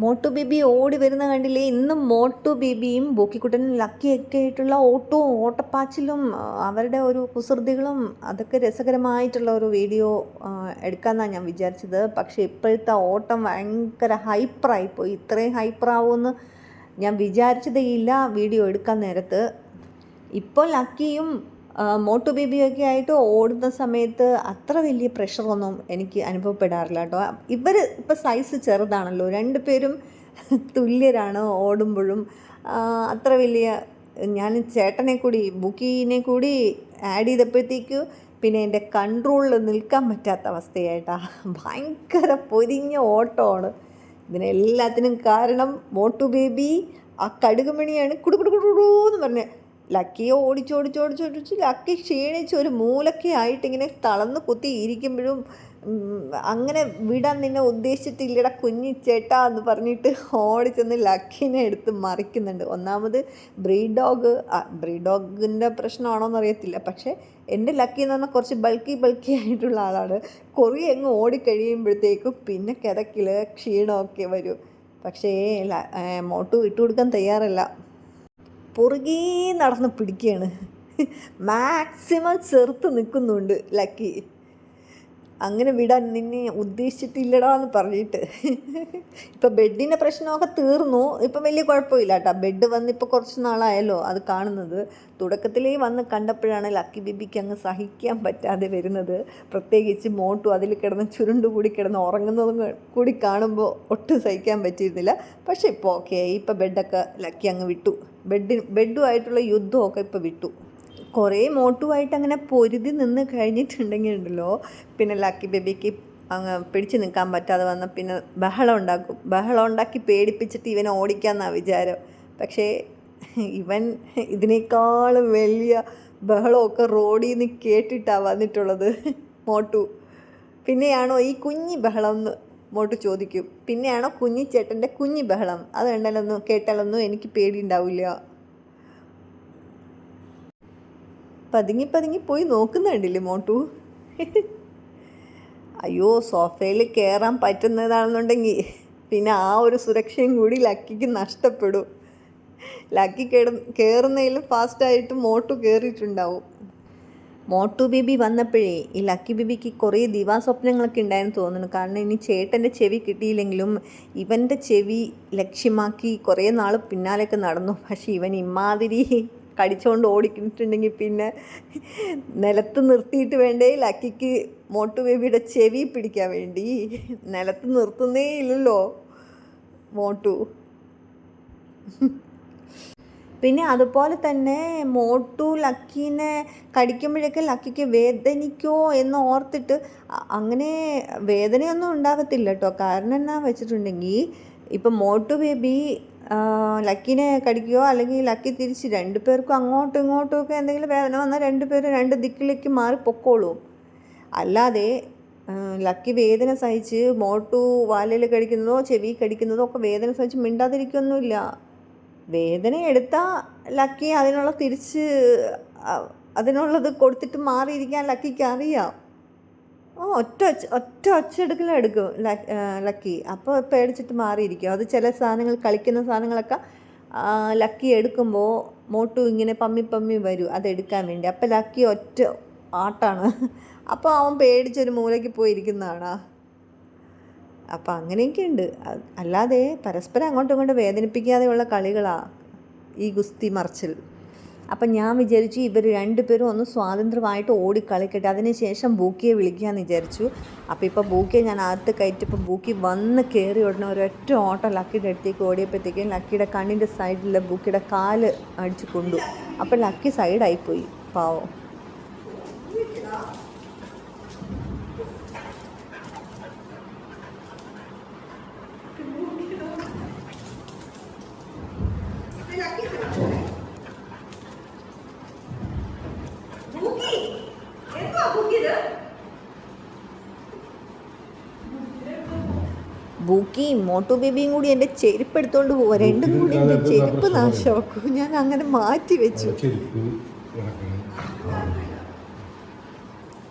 Motu baby ഓടി വരുന്ന കണ്ടില്ലേ? ഇന്നും മോട്ടു ബേബിയും ബോക്കിക്കുട്ടനും ലക്കിയൊക്കെ ആയിട്ടുള്ള ഓട്ടവും ഓട്ടപ്പാച്ചിലും അവരുടെ ഒരു കുസൃതികളും അതൊക്കെ രസകരമായിട്ടുള്ള ഒരു വീഡിയോ എടുക്കാമെന്നാണ് ഞാൻ വിചാരിച്ചത്. പക്ഷേ ഇപ്പോഴത്തെ ഓട്ടം ഭയങ്കര ഹൈപ്പറായിപ്പോയി. ഇത്രയും ഹൈപ്പറാവുമെന്ന് ഞാൻ വിചാരിച്ചതേ ഇല്ല വീഡിയോ എടുക്കാൻ നേരത്ത്. ഇപ്പോൾ ലക്കിയും മോട്ടു ബേബിയൊക്കെ ആയിട്ട് ഓടുന്ന സമയത്ത് അത്ര വലിയ പ്രഷറൊന്നും എനിക്ക് അനുഭവപ്പെടാറില്ല കേട്ടോ. ഇവർ ഇപ്പോൾ സൈസ് ചെറുതാണല്ലോ. രണ്ട് പേരും തുല്യരാണ് ഓടുമ്പോഴും. അത്ര വലിയ ഞാൻ ചേട്ടനെ കൂടി ബുക്കിനെ കൂടി ആഡ് ചെയ്തപ്പോഴത്തേക്ക് പിന്നെ എന്റെ കൺട്രോളിൽ നിൽക്കാൻ പറ്റാത്ത അവസ്ഥയായിട്ടാ. ഭയങ്കര പൊരിഞ്ഞ ഓട്ടമാണ്. ഇതിനെല്ലാത്തിനും കാരണം മോട്ടു ബേബി ആ കടുകുമണിയാണ് കുടു കുടു കുടു കുടു എന്ന് പറഞ്ഞ്. ലക്കിയെ ഓടിച്ചോടിച്ചോടിച്ചോടിച്ച് ലക്കി ക്ഷീണിച്ച് ഒരു മൂലക്കെ ആയിട്ട് ഇങ്ങനെ തളർന്ന് കുത്തി ഇരിക്കുമ്പോഴും അങ്ങനെ വിടാൻ നിന്നെ ഉദ്ദേശിച്ചിട്ടില്ലട കുഞ്ഞി ചേട്ടാ എന്ന് പറഞ്ഞിട്ട് ഓടിച്ചെന്ന് ലക്കിനെ എടുത്ത് മറിക്കുന്നുണ്ട്. ഒന്നാമത് ബ്രീഡ് ഡോഗ് ബ്രീഡ് ഡോഗിന്റെ പ്രശ്നമാണോ എന്നറിയത്തില്ല പക്ഷേ എന്റെ ലക്കി എന്ന് പറഞ്ഞാൽ കുറച്ച് ബൾക്കി ബൾക്കി ആയിട്ടുള്ള ആളാണ്. കുറേ അങ്ങ് ഓടിക്കഴിയുമ്പോഴത്തേക്കും പിന്നെ കിതക്കിൽ ക്ഷീണമൊക്കെ വരും. പക്ഷേ മോട്ടു വിട്ടുകൊടുക്കാൻ തയ്യാറല്ല. പുറകേ നടന്ന് പിടിക്കുകയാണ് മാക്സിമം ചെറുത്ത് നിൽക്കുന്നുണ്ട് ലക്കി. അങ്ങനെ വിടാൻ നിന്നെ ഉദ്ദേശിച്ചിട്ടില്ലടാ എന്ന് പറഞ്ഞിട്ട്. ഇപ്പം ബെഡിന്റെ പ്രശ്നമൊക്കെ തീർന്നു. ഇപ്പം വലിയ കുഴപ്പമില്ല കേട്ടോ. ബെഡ് വന്ന് ഇപ്പോൾ കുറച്ച് നാളായല്ലോ അത് കാണുന്നത്. തുടക്കത്തിലേ വന്ന് കണ്ടപ്പോഴാണ് ലക്കി ബിബിക്ക് അങ്ങ് സഹിക്കാൻ പറ്റാതെ വരുന്നത്. പ്രത്യേകിച്ച് മോട്ടു അതിൽ കിടന്ന് ചുരുണ്ട് കൂടി കിടന്ന് ഉറങ്ങുന്നതും കൂടി കാണുമ്പോൾ ഒട്ടും സഹിക്കാൻ പറ്റിയിരുന്നില്ല. പക്ഷേ ഇപ്പോൾ ഓക്കെ ഇപ്പം ബെഡൊക്കെ ലക്കി അങ്ങ് വിട്ടു. ബെഡ് ബെഡുമായിട്ടുള്ള യുദ്ധമൊക്കെ ഇപ്പോൾ വിട്ടു. കുറേ മോട്ടുമായിട്ട് അങ്ങനെ പൊരുതി നിന്ന് കഴിഞ്ഞിട്ടുണ്ടെങ്കിൽ ഉണ്ടല്ലോ പിന്നെ ലക്കി ബേബിക്ക് അങ്ങ് പിടിച്ചു നിൽക്കാൻ പറ്റാതെ വന്ന പിന്നെ ബഹളം ഉണ്ടാക്കും. ബഹളം ഉണ്ടാക്കി പേടിപ്പിച്ചിട്ട് ഇവനെ ഓടിക്കാമെന്നാണ് വിചാരം. പക്ഷേ ഇവൻ ഇതിനേക്കാളും വലിയ ബഹളമൊക്കെ റോഡിൽ നിന്ന് കേട്ടിട്ടാണ് വന്നിട്ടുള്ളത്. മോട്ടു. പിന്നെയാണോ ഈ കുഞ്ഞി ബഹളം എന്ന് മോട്ടു ചോദിക്കും. പിന്നെയാണോ കുഞ്ഞിച്ചേട്ടന്റെ കുഞ്ഞി ബഹളം? അത് കണ്ടാലൊന്നും കേട്ടാലൊന്നും എനിക്ക് പേടിയുണ്ടാവില്ല. പതുങ്ങി പതുങ്ങി പോയി നോക്കുന്നുണ്ടില്ലേ മോട്ടു? അയ്യോ സോഫയിൽ കയറാൻ പറ്റുന്നതാണെന്നുണ്ടെങ്കിൽ പിന്നെ ആ ഒരു സുരക്ഷയും കൂടി ലക്കിക്ക് നഷ്ടപ്പെടും. ലക്കി കിട കയറുന്നതിലും ഫാസ്റ്റായിട്ട് മോട്ടു കയറിയിട്ടുണ്ടാവും മോട്ടു ബേബി വന്നപ്പോഴേ ഈ ലക്കി ബേബിക്ക് കുറേ ദിവാസ്വപ്നങ്ങളൊക്കെ ഉണ്ടായെന്ന് തോന്നുന്നു. കാരണം ഇനി ചേട്ടന്റെ ചെവി കിട്ടിയില്ലെങ്കിലും ഇവന്റെ ചെവി ലക്ഷ്യമാക്കി കുറേ നാൾ പിന്നാലെയൊക്കെ നടന്നു. പക്ഷേ ഇവൻ ഇമാതിരി കടിച്ചുകൊണ്ട് ഓടിക്കിട്ടുണ്ടെങ്കിൽ പിന്നെ നിലത്ത് നിർത്തിയിട്ട് വേണ്ടേ ലക്കിക്ക് മോട്ടു ബേബിയുടെ ചെവി പിടിക്കാൻ വേണ്ടി. നിലത്ത് നിർത്തുന്നേ ഇല്ലല്ലോ മോട്ടു. പിന്നെ അതുപോലെ തന്നെ മോട്ടു ലക്കീനെ കടിക്കുമ്പോഴൊക്കെ ലക്കിക്ക് വേദനിക്കോ എന്ന് ഓർത്തിട്ട് അങ്ങനെ വേദനയൊന്നും ഉണ്ടാകത്തില്ല കേട്ടോ കാരണം എന്നാ വെച്ചിട്ടുണ്ടെങ്കിൽ ഇപ്പം മോട്ടു ബേബി ലക്കിനെ കടിക്കുകയോ അല്ലെങ്കിൽ ലക്കി തിരിച്ച് രണ്ട് പേർക്കും അങ്ങോട്ടും ഇങ്ങോട്ടും ഒക്കെ എന്തെങ്കിലും വേദന വന്നാൽ രണ്ട് പേരും രണ്ട് ദിക്കിലേക്ക് മാറി പൊക്കോളും. അല്ലാതെ ലക്കി വേദന സഹിച്ച് മോട്ടു വാലയിൽ കടിക്കുന്നതോ ചെവി കടിക്കുന്നതോ ഒക്കെ വേദന സഹിച്ച് മിണ്ടാതിരിക്കൊന്നുമില്ല. വേദന എടുത്താൽ ലക്കി അതിനുള്ള തിരിച്ച് അതിനുള്ളത് കൊടുത്തിട്ട് മാറിയിരിക്കാൻ ലക്കിക്ക് അറിയാം. ആ ഒറ്റ ഒച്ച ഒറ്റ ഒച്ചെടുക്കൽ എടുക്കും. ലക്ക്- അപ്പോൾ പേടിച്ചിട്ട് മാറിയിരിക്കും. അത് ചില സാധനങ്ങൾ കളിക്കുന്ന സാധനങ്ങളൊക്കെ ലക്കി എടുക്കുമ്പോൾ മോട്ടു ഇങ്ങനെ പമ്മി പമ്മി വരും. അതെടുക്കാൻ വേണ്ടി. അപ്പോൾ ലക്കി ഒറ്റ ആട്ടാണ്. അപ്പോൾ അവൻ പേടിച്ചൊരു മൂലയ്ക്ക് പോയിരിക്കുന്നതാണ്. അപ്പോൾ അപ്പം അങ്ങനെയൊക്കെ ഉണ്ട്. അല്ലാതെ പരസ്പരം അങ്ങോട്ടും ഇങ്ങോട്ടും വേദനിപ്പിക്കാതെയുള്ള കളികളാണ് ഈ ഗുസ്തി മറിച്ചിൽ. അപ്പം ഞാൻ വിചാരിച്ചു ഇവർ രണ്ടുപേരും ഒന്ന് സ്വാതന്ത്ര്യമായിട്ട് ഓടിക്കളിക്കട്ടെ. അതിനുശേഷം ബൂക്കിയെ വിളിക്കാമെന്ന് വിചാരിച്ചു. അപ്പോൾ ഇപ്പോൾ ബൂക്കിയെ ഞാൻ അകത്ത് കയറ്റിയപ്പോൾ ബൂക്കി വന്ന് കയറി ഉടനെ ഒരൊറ്റ ഓട്ടം ലക്കിയുടെ അടുത്തേക്ക് ഓടിയപ്പോഴത്തേക്കും ലക്കിയുടെ കണ്ണിന്റെ സൈഡിൽ ബൂക്കിയുടെ കാൽ അടിച്ചു കൊണ്ടു. അപ്പോൾ ലക്കി സൈഡായിപ്പോയി പാവം. ബൂക്കിയും മോട്ടു ബേബിയും കൂടി എന്റെ ചെരുപ്പ് എടുത്തോണ്ട് പോവാ. രണ്ടും കൂടി എന്റെ ചെരുപ്പ് നാശമാക്കും. ഞാൻ അങ്ങനെ മാറ്റി വെച്ചു.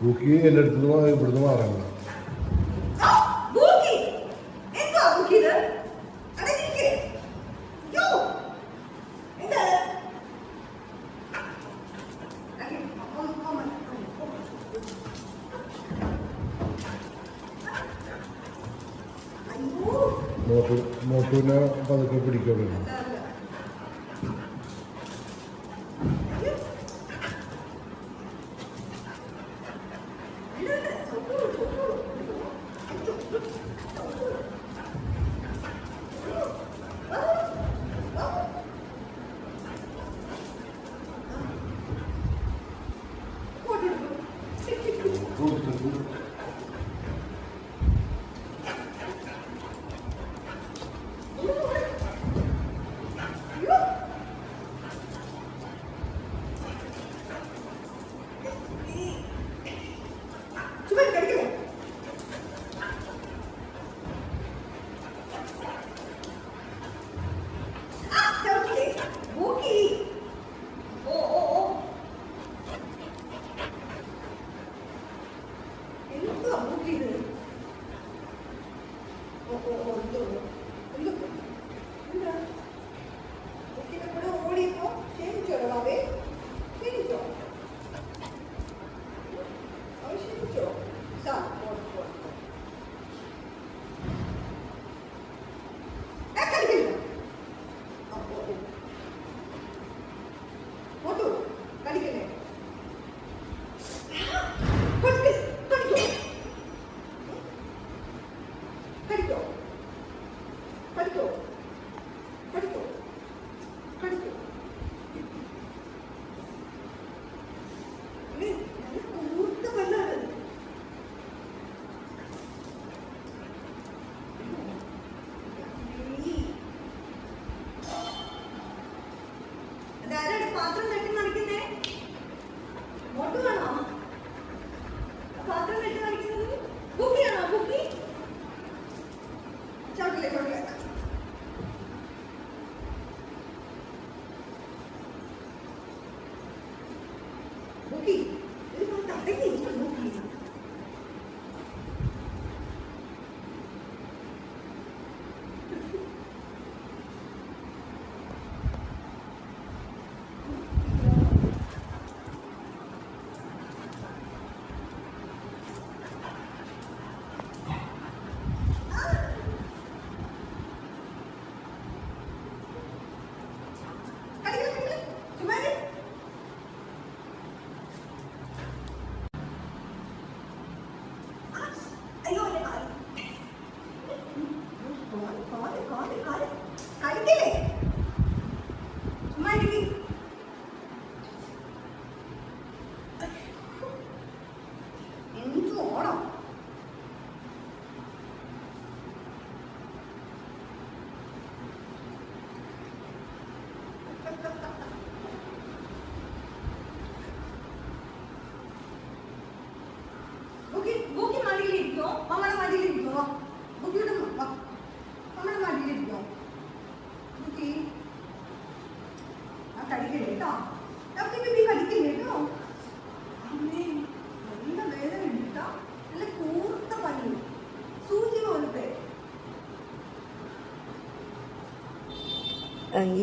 ബുക്കി എന്റെ അടുത്ത് ഇവിടുന്ന് മാറാൻ മോട്ടു മോട്ടുവിനെ പതുക്കെ പിടിക്കണം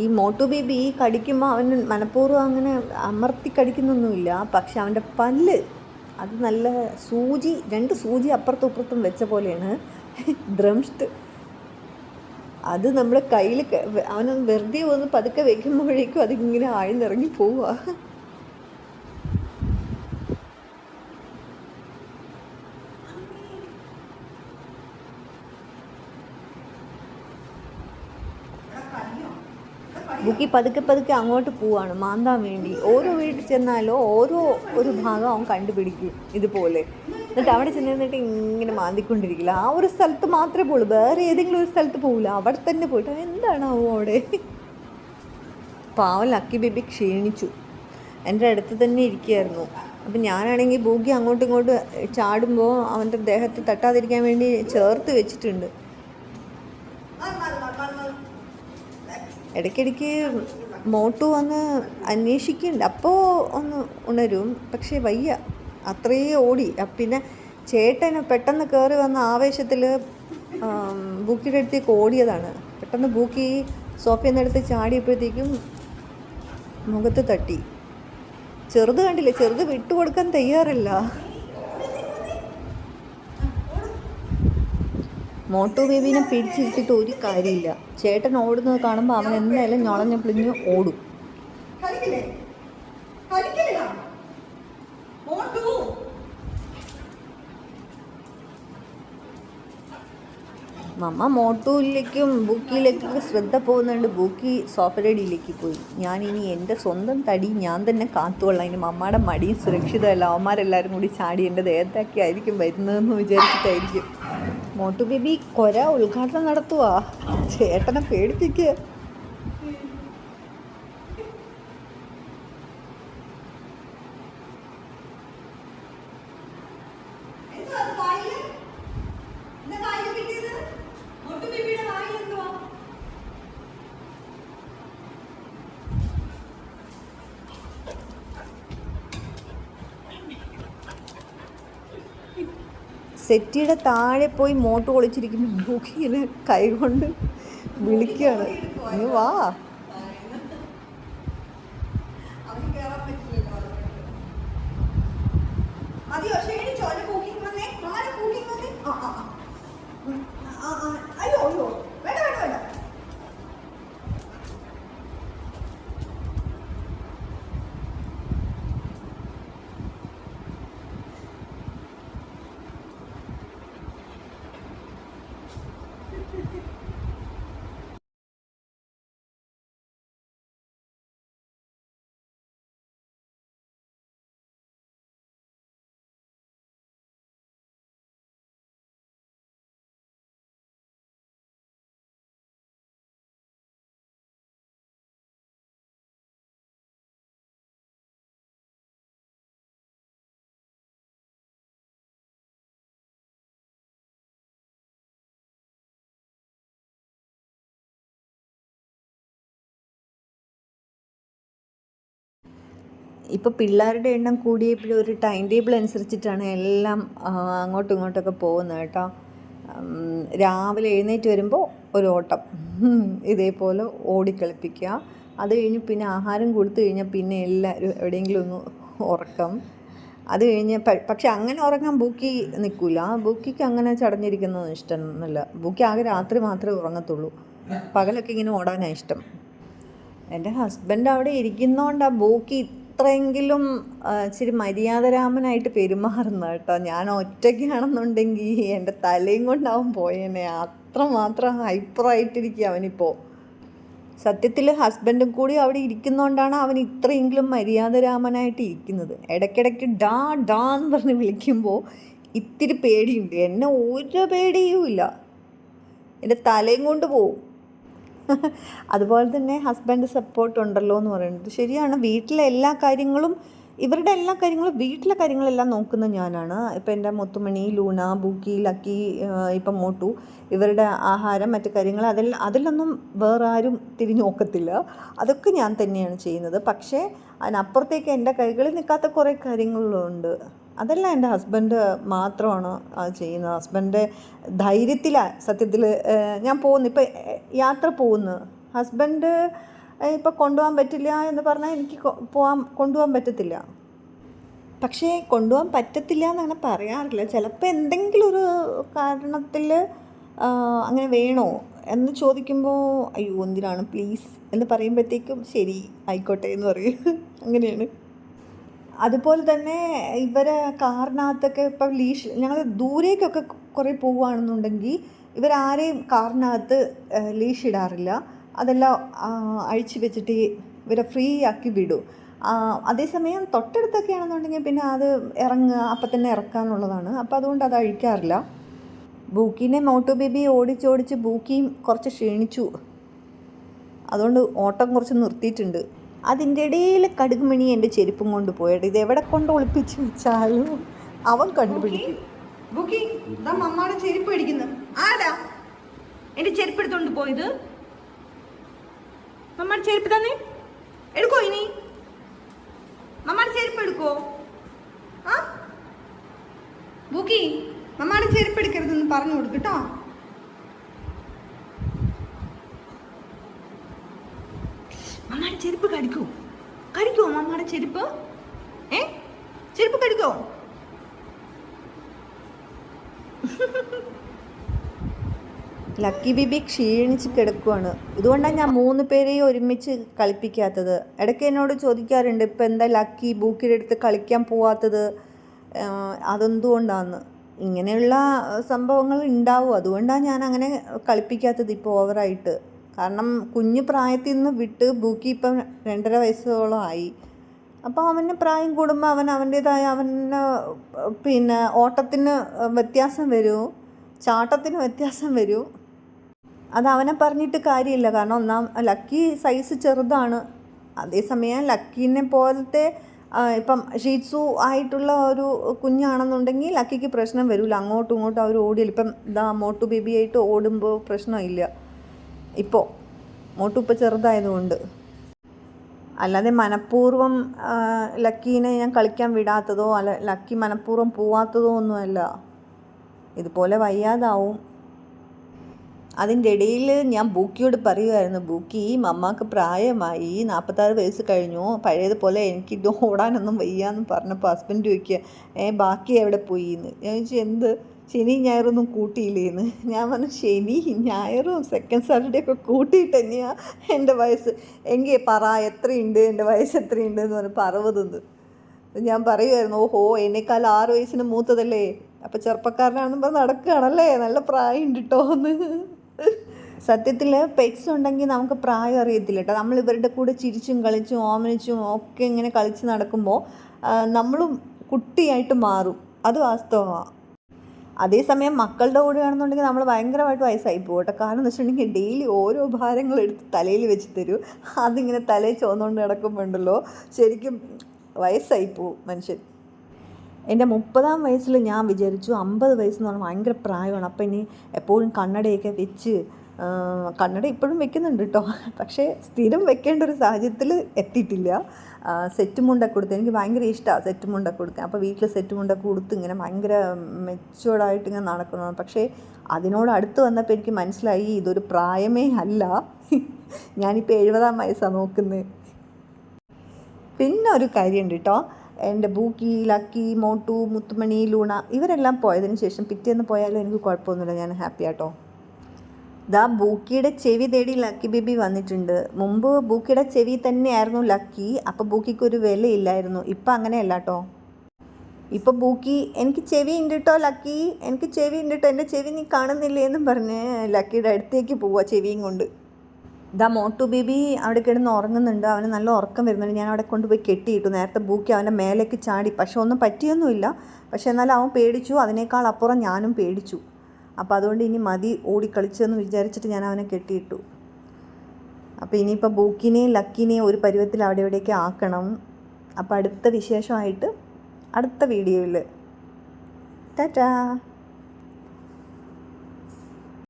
ഈ മോട്ടു ബേബി കടിക്കുമ്പോൾ അവൻ മനഃപൂർവം അങ്ങനെ അമർത്തി കടിക്കുന്നൊന്നുമില്ല. പക്ഷെ അവന്റെ പല്ല് അത് നല്ല സൂചി രണ്ട് സൂചി അപ്പുറത്തും ഇപ്പുറത്തും വെച്ച പോലെയാണ്. ദ്രംഷ്ട് അത് നമ്മുടെ കയ്യിൽ അവനൊന്ന് വെറുതെ ഒന്ന് പതുക്കെ വെക്കുമ്പോഴേക്കും അതിങ്ങനെ ആഴ്ന്നിറങ്ങി പോവുക ബുക്കി പതുക്കെ പതുക്കെ അങ്ങോട്ട് പോവാണ് മാന്താൻ വേണ്ടി. ഓരോ വീട്ടിൽ ചെന്നാലോ ഓരോ ഒരു ഭാഗം അവൻ കണ്ടുപിടിക്കും ഇതുപോലെ. എന്നിട്ട് അവിടെ ചെന്ന് നിന്നിട്ട് ഇങ്ങനെ മാന്തിക്കൊണ്ടിരിക്കില്ല. ആ ഒരു സ്ഥലത്ത് മാത്രമേ പോകുള്ളൂ വേറെ ഏതെങ്കിലും ഒരു സ്ഥലത്ത് പോകില്ല അവിടെ തന്നെ പോയിട്ട് എന്താണ് എന്താണാവോ അവിടെ? പാവം ലക്കി ബേബി ക്ഷീണിച്ചു. എന്റെ അടുത്ത് തന്നെ ഇരിക്കുകയായിരുന്നു. അപ്പം ഞാനാണെങ്കിൽ ബൂഗി അങ്ങോട്ടും ഇങ്ങോട്ടും ചാടുമ്പോൾ അവന്റെ ദേഹത്ത് തട്ടാതിരിക്കാൻ വേണ്ടി ചേർത്ത് വെച്ചിട്ടുണ്ട് മാറ് മാറ് മാറ് മാറ് മാറ് ഇടയ്ക്കിടയ്ക്ക് മോട്ടു വന്ന് അന്വേഷിക്കുന്നുണ്ട്. അപ്പോൾ ഒന്ന് ഉണരും. പക്ഷേ വയ്യ. അത്രയേ ഓടി. പിന്നെ ചേട്ടന് പെട്ടെന്ന് കയറി വന്ന ആവേശത്തിൽ ബൂക്കിയുടെ അടുത്തേക്ക് ഓടിയതാണ്. പെട്ടെന്ന് ബൂക്കി സോഫയിൽ നിന്ന് എടുത്ത് ചാടിയപ്പോഴത്തേക്കും മുഖത്ത് തട്ടി. ചെറുത് കണ്ടില്ല? ചെറുത് വിട്ടുകൊടുക്കാൻ തയ്യാറല്ല. മോട്ടു ബേബീനെ പിടിച്ചിട്ടിട്ട് ഒരു കാര്യമില്ല. ചേട്ടൻ ഓടുന്നത് കാണുമ്പോൾ അവൻ എന്തായാലും ഞൊളഞ്ഞ പിളിഞ്ഞ് ഓടും. മമ്മ മോട്ടുവിലേക്കും ബൂക്കിയിലേക്കും ശ്രദ്ധ പോകുന്നുണ്ട്. ബൂക്കി സോഫറേഡിയിലേക്ക് പോയി. ഞാൻ ഇനി എന്റെ സ്വന്തം തടി ഞാൻ തന്നെ കാത്തുകൊള്ളാം. ഇനി മമ്മയുടെ മടിയും സുരക്ഷിതമല്ല അവന്മാരെല്ലാവരും കൂടി ചാടി എന്റെ ദേഹത്താക്കി ആയിരിക്കും വരുന്നതെന്ന് വിചാരിച്ചിട്ടായിരിക്കും. മോട്ടു ബേബി കൊര ഉദ്ഘാടനം നടത്തുവാ. ചേട്ടനെ പേടിപ്പിക്കുക എന്താ അത് വായിൽ? എന്താ വായിൽ കിട്ടിയത്? മോട്ടു ബേബിയുടെ വായിൽ എന്തുവാ? സെറ്റിയുടെ താഴെ പോയി മോട്ട് പൊളിച്ചിരിക്കുമ്പോൾ ബൂക്കിങ്ങനെ കൈകൊണ്ട് വിളിക്കുകയാണ് വാ അവന് കേറാൻ പറ്റില്ലല്ലോ അതുകൊണ്ട്. മതിയോ ക്ഷീണിച്ചോ ഒരു കുക്കിംഗ് വന്നേ ആരെ കുക്കിംഗ് വന്നേ ആ ആ ആ. ഉം. ആ, ആ. അയ്യോ അയ്യോ വേണ്ട വേണ്ട വേണ്ട ഇപ്പോൾ പിള്ളേരുടെ എണ്ണം കൂടിയപ്പോൾ ഒരു ടൈം ടേബിൾ അനുസരിച്ചിട്ടാണ് എല്ലാം ആ, അങ്ങോട്ടും ഇങ്ങോട്ടൊക്കെ പോകുന്നത് കേട്ടോ. രാവിലെ എഴുന്നേറ്റ് വരുമ്പോൾ ഒരു ഓട്ടം ഇതേപോലെ ഓടിക്കളിപ്പിക്കുക. അത് കഴിഞ്ഞ് പിന്നെ ആഹാരം കൊടുത്തു കഴിഞ്ഞാൽ പിന്നെ എല്ലാവരും എവിടെയെങ്കിലും ഒന്ന് ഉറക്കം. അത് കഴിഞ്ഞ് പക്ഷെ അങ്ങനെ ഉറങ്ങാൻ ബൂക്കി നിൽക്കില്ല ബൂക്കിക്ക് അങ്ങനെ ചടഞ്ഞിരിക്കുന്നത് ഇഷ്ടമൊന്നുമില്ല. ബൂക്കി ആകെ രാത്രി മാത്രമേ ഉറങ്ങത്തുള്ളൂ. പകലൊക്കെ ഇങ്ങനെ ഓടാനാണ് ഇഷ്ടം. എന്റെ ഹസ്ബൻഡ് അവിടെ ഇരിക്കുന്നതുകൊണ്ടാണ് ബോക്കി ഇത്രയെങ്കിലും ആ, ഇച്ചിരി മര്യാദരാമനായിട്ട് പെരുമാറുന്ന കേട്ടോ. ഞാൻ ഒറ്റയ്ക്കാണെന്നുണ്ടെങ്കിൽ എന്റെ തലയും കൊണ്ടാവും പോയേനെ. അത്രമാത്രം ഹൈപ്പറായിട്ടിരിക്കുക അവനിപ്പോൾ സത്യത്തിൽ ഹസ്ബൻഡും കൂടി അവിടെ ഇരിക്കുന്നതുകൊണ്ടാണ് അവൻ ഇത്രയെങ്കിലും മര്യാദരാമനായിട്ട് ഇരിക്കുന്നത്. ഇടയ്ക്കിടയ്ക്ക് ഡാ ഡാ എന്ന് പറഞ്ഞ് വിളിക്കുമ്പോൾ ഇത്തിരി പേടിയുണ്ട്. എന്നെ ഒരു പേടിയുമില്ല. എന്റെ തലയും കൊണ്ട് പോവും. അതുപോലെ തന്നെ ഹസ്ബൻഡ് സപ്പോർട്ട് ഉണ്ടല്ലോ എന്ന് പറയുന്നത്. ശരിയാണ്. വീട്ടിലെ എല്ലാ കാര്യങ്ങളും ഇവരുടെ എല്ലാ കാര്യങ്ങളും വീട്ടിലെ കാര്യങ്ങളെല്ലാം നോക്കുന്ന ഞാനാണ്. ഇപ്പം എന്റെ മുത്തുമണി ലൂണ ബൂക്കി ലക്കി ഇപ്പം മോട്ടു ഇവരുടെ ആഹാരം മറ്റു കാര്യങ്ങൾ അതിൽ അതിലൊന്നും വേറെ ആരും തിരിഞ്ഞു നോക്കത്തില്ല. അതൊക്കെ ഞാൻ തന്നെയാണ് ചെയ്യുന്നത്. പക്ഷേ അതിനപ്പുറത്തേക്ക് എന്റെ കൈകളിൽ നിൽക്കാത്ത കുറേ കാര്യങ്ങളുണ്ട്. അതെല്ലാം എന്റെ ഹസ്ബൻഡ് മാത്രമാണ് അത് ചെയ്യുന്നത്. ഹസ്ബൻഡ് ധൈര്യത്തിലാണ് സത്യത്തിൽ ഞാൻ പോകുന്നു. ഇപ്പം യാത്ര പോകുന്നു. ഹസ്ബൻഡ് ഇപ്പം കൊണ്ടുപോകാൻ പറ്റില്ല എന്ന് പറഞ്ഞാൽ എനിക്ക് പോകാൻ കൊണ്ടുപോകാൻ പറ്റത്തില്ല. പക്ഷേ കൊണ്ടുപോകാൻ പറ്റത്തില്ല എന്നങ്ങനെ പറയാറില്ല. ചിലപ്പോൾ എന്തെങ്കിലും ഒരു കാരണത്തിൽ അങ്ങനെ വേണോ എന്ന് ചോദിക്കുമ്പോൾ അയ്യോ എന്തിനാണ്? പ്ലീസ് എന്ന് പറയുമ്പോഴത്തേക്കും ശരി ആയിക്കോട്ടെ എന്ന് പറയും. അങ്ങനെയാണ്. അതുപോലെ തന്നെ ഇവരെ കാറിനകത്തൊക്കെ ഇപ്പം ലീഷ് ഞങ്ങൾ ദൂരേക്കൊക്കെ കുറേ പോവുകയാണെന്നുണ്ടെങ്കിൽ ഇവരാരെയും കാറിനകത്ത് ലീഷ് ഇടാറില്ല അതെല്ലാം അഴിച്ച് വെച്ചിട്ട് ഇവരെ ഫ്രീ ആക്കി വിടും. അതേസമയം തൊട്ടടുത്തൊക്കെ ആണെന്നുണ്ടെങ്കിൽ പിന്നെ അത് ഇറങ്ങുക അപ്പം തന്നെ ഇറക്കാനുള്ളതാണ് അപ്പം അതുകൊണ്ട് അത് അഴിക്കാറില്ല. ബൂക്കിനെ മോട്ടു ബേബി ഓടിച്ചോടിച്ച് ബൂക്കിയും കുറച്ച് ക്ഷീണിച്ചു. അതുകൊണ്ട് ഓട്ടം കുറച്ച് നിർത്തിയിട്ടുണ്ട്. അതിന്റെ ഇടയിൽ കടുകുമണി എന്റെ ചെരുപ്പും കൊണ്ട് പോയിട്ട് ഇത് എവിടെ കൊണ്ട് ഒളിപ്പിച്ച് വെച്ചാലും അവൻ കണ്ടുപിടിക്കും. ബുക്കി ഇതാ മമ്മാടെ ചെരുപ്പ് അടിക്കുന്നു ആരാ? എന്റെ ചെരുപ്പ് എടുത്തോണ്ട് പോയത്? മമ്മാടെ ചെരുപ്പ് തന്നെ? എടുക്കോ ഇനി? മമ്മാടെ ചെരുപ്പ് എടുക്കോ? ആ? ബുക്കി മമ്മാടെ ചെരുപ്പ് എടുക്കരുതെന്ന് പറഞ്ഞു കൊടുക്കട്ടോ മമ്മാടെ ചെരുപ്പ് കടിക്കോ. കടിക്കോ മമ്മയുടെ ചെരുപ്പ്? ഏ? ചെരുപ്പ് കടിക്കോ? ലക്കി ബിബി ക്ഷീണിച്ച് കിടക്കുവാണ്. ഇതുകൊണ്ടാണ് ഞാൻ മൂന്ന് പേരെയും ഒരുമിച്ച് കളിപ്പിക്കാത്തത്. ഇടയ്ക്ക് എന്നോട് ചോദിക്കാറുണ്ട് ഇപ്പം എന്താ ലക്കി ബൂക്കിന്റെ അടുത്ത് കളിക്കാൻ പോവാത്തത്? അതെന്തുകൊണ്ടാണ് ഇങ്ങനെയുള്ള സംഭവങ്ങൾ ഉണ്ടാവും. അതുകൊണ്ടാണ് ഞാൻ അങ്ങനെ കളിപ്പിക്കാത്തത് ഇപ്പോൾ ഓവറായിട്ട് കാരണം കുഞ്ഞു പ്രായത്തിൽ നിന്ന് വിട്ട് ബൂക്കി ഇപ്പം രണ്ടര വയസ്സോളം ആയി. അപ്പോൾ അവന് പ്രായം കൂടുമ്പോൾ അവൻ അവന്റേതായ അവന് പിന്നെ ഓട്ടത്തിന് വ്യത്യാസം വരൂ ചാട്ടത്തിന് വ്യത്യാസം വരൂ. അത് അവനെ പറഞ്ഞിട്ട് കാര്യമില്ല. കാരണം ഒന്നാം ലക്കി സൈസ് ചെറുതാണ്. അതേസമയം ലക്കീനെ പോലത്തെ ഇപ്പം ഷീറ്റ്സു ആയിട്ടുള്ള ഒരു കുഞ്ഞാണെന്നുണ്ടെങ്കിൽ ലക്കിക്ക് പ്രശ്നം വരില്ല അങ്ങോട്ടും ഇങ്ങോട്ടും അവർ ഓടിയില്ല ഇപ്പം ഇതാ മോട്ടു ബേബി ആയിട്ട് ഓടുമ്പോൾ പ്രശ്നമില്ല. ഇപ്പോൾ മോട്ടുപ്പ ചെറുതായതുകൊണ്ട്. അല്ലാതെ മനഃപൂർവം ലക്കീനെ ഞാൻ കളിക്കാൻ വിടാത്തതോ അല്ല ലക്കി മനഃപൂർവം പോവാത്തതോ ഒന്നുമല്ല. ഇതുപോലെ വയ്യാതാവും. അതിന്റെ ഇടയിൽ ഞാൻ ബൂക്കിയോട് പറയുമായിരുന്നു ബൂക്കി മമ്മാക്ക് പ്രായമായി നാൽപ്പത്താറ് വയസ്സ് കഴിഞ്ഞു പഴയതുപോലെ എനിക്ക് ഇത് ഓടാനൊന്നും വയ്യാന്ന് പറഞ്ഞപ്പോൾ ഹസ്ബൻഡ് ചോദിക്കുക ഏ ബാക്കി എവിടെ പോയി? എന്ന്. ഞാൻ ചോദിച്ചു എന്ത്? ശനി ഞായറൊന്നും കൂട്ടിയില്ലേന്ന്. ഞാൻ പറഞ്ഞു ശനി ഞായറും സെക്കൻഡ് സാറ്റർഡേ ഒക്കെ കൂട്ടിയിട്ട് തന്നെയാണ് എന്റെ വയസ്സ്. എങ്കിൽ പറ എത്രയുണ്ട്? എന്റെ വയസ്സ് എത്രയുണ്ട് എന്ന് പറഞ്ഞപ്പോൾ അറുപതെന്ന് ഞാൻ പറയുമായിരുന്നു ഓഹോ എന്നെക്കാൾ ആറ് വയസ്സിന് മൂത്തതല്ലേ? അപ്പം ചെറുപ്പക്കാരനാണെന്ന് പറഞ്ഞ് നടക്കുകയാണല്ലേ? നല്ല പ്രായം ഉണ്ട് കേട്ടോ എന്ന് സത്യത്തിൽ പെറ്റ്സ് ഉണ്ടെങ്കിൽ നമുക്ക് പ്രായം അറിയത്തില്ല കേട്ടോ നമ്മൾ ഇവരുടെ കൂടെ ചിരിച്ചും കളിച്ചും ഓമനിച്ചും ഒക്കെ ഇങ്ങനെ കളിച്ച് നടക്കുമ്പോൾ നമ്മളും കുട്ടിയായിട്ട് മാറും. അത് വാസ്തവമാണ് അതേസമയം മക്കളുടെ കൂടെയാണെന്നുണ്ടെങ്കിൽ നമ്മൾ ഭയങ്കരമായിട്ട് വയസ്സായി പോകും കേട്ടോ. കാരണം എന്ന് വെച്ചിട്ടുണ്ടെങ്കിൽ ഡെയിലി ഓരോ ഭാരങ്ങൾ എടുത്ത് തലയിൽ വെച്ച് തരും. അതിങ്ങനെ തലയിൽ ചുവന്നുകൊണ്ട് കിടക്കുമ്പോണ്ടല്ലോ ശരിക്കും വയസ്സായി പോവും മനുഷ്യൻ. എന്റെ മുപ്പതാം വയസ്സിൽ ഞാൻ വിചാരിച്ചു അമ്പത് വയസ്സെന്ന് പറഞ്ഞാൽ ഭയങ്കര പ്രായമാണ്. അപ്പം ഇനി എപ്പോഴും കണ്ണടയൊക്കെ വെച്ച് കണ്ണട ഇപ്പോഴും വെക്കുന്നുണ്ട് കേട്ടോ പക്ഷേ സ്ഥിരം വെക്കേണ്ട ഒരു സാഹചര്യത്തിൽ എത്തിയിട്ടില്ല. സെറ്റ് മുണ്ടൊക്കെ കൊടുത്ത് എനിക്ക് ഭയങ്കര ഇഷ്ടമാണ് സെറ്റ് മുണ്ടൊക്കെ കൊടുക്കാൻ അപ്പോൾ വീട്ടിൽ സെറ്റ് മുണ്ടൊക്കെ കൊടുത്ത് ഇങ്ങനെ ഭയങ്കര മെച്ചുവേർഡായിട്ട് ഇങ്ങനെ നടക്കുന്നു പക്ഷേ അതിനോട് അടുത്ത് വന്നപ്പോൾ എനിക്ക് മനസ്സിലായി ഇതൊരു പ്രായമേ അല്ല. ഞാനിപ്പോൾ എഴുപതാം വയസ്സാണ് നോക്കുന്നത് പിന്നെ ഒരു കാര്യമുണ്ട് കേട്ടോ എന്റെ ബൂക്കി ലക്കി മോട്ടു മുത്തുമണി ലൂണ ഇവരെല്ലാം പോയതിന് ശേഷം പിറ്റേന്ന് പോയാലും എനിക്ക് കുഴപ്പമൊന്നുമില്ല. ഞാൻ ഹാപ്പി ആട്ടോ ദാ ബൂക്കിയുടെ ചെവി തേടി ലക്കി ബേബി വന്നിട്ടുണ്ട്. മുമ്പ് ബൂക്കിയുടെ ചെവി തന്നെയായിരുന്നു ലക്കി അപ്പോൾ ബൂക്കിക്ക് ഒരു വിലയില്ലായിരുന്നു. ഇപ്പം അങ്ങനെയല്ല കേട്ടോ ഇപ്പം ബൂക്കി എനിക്ക് ചെവി ഉണ്ട് കേട്ടോ ലക്കി എനിക്ക് ചെവി ഉണ്ട് കേട്ടോ എന്റെ ചെവി നീ കാണുന്നില്ലേ എന്നും പറഞ്ഞ് ലക്കിയുടെ അടുത്തേക്ക് പോവുക ചെവിയും കൊണ്ട്. ഇതാ മോട്ടു ബേബി അവിടെ കിടന്ന് ഉറങ്ങുന്നുണ്ട്. അവന് നല്ല ഉറക്കം വരുന്നുണ്ട്. ഞാൻ അവിടെ കൊണ്ടുപോയി കെട്ടിയിട്ടു. നേരത്തെ ബൂക്കി അവന്റെ മേലേക്ക് ചാടി. പക്ഷെ ഒന്നും പറ്റിയൊന്നുമില്ല. പക്ഷെ എന്നാലും അവൻ പേടിച്ചു. അതിനേക്കാൾ അപ്പുറം ഞാനും പേടിച്ചു. അപ്പോൾ അതുകൊണ്ട് ഇനി മതി ഓടിക്കളിച്ചെന്ന് വിചാരിച്ചിട്ട് ഞാൻ അവനെ കെട്ടിയിട്ടു. അപ്പോൾ ഇനിയിപ്പോൾ ബൂക്കിനെയും ലക്കിനെയും ഒരു പരുവത്തിൽ അവിടെ ഇവിടെയൊക്കെ ആക്കണം. അപ്പോൾ അടുത്ത വിശേഷമായിട്ട് അടുത്ത വീഡിയോയിൽ ടാറ്റാ!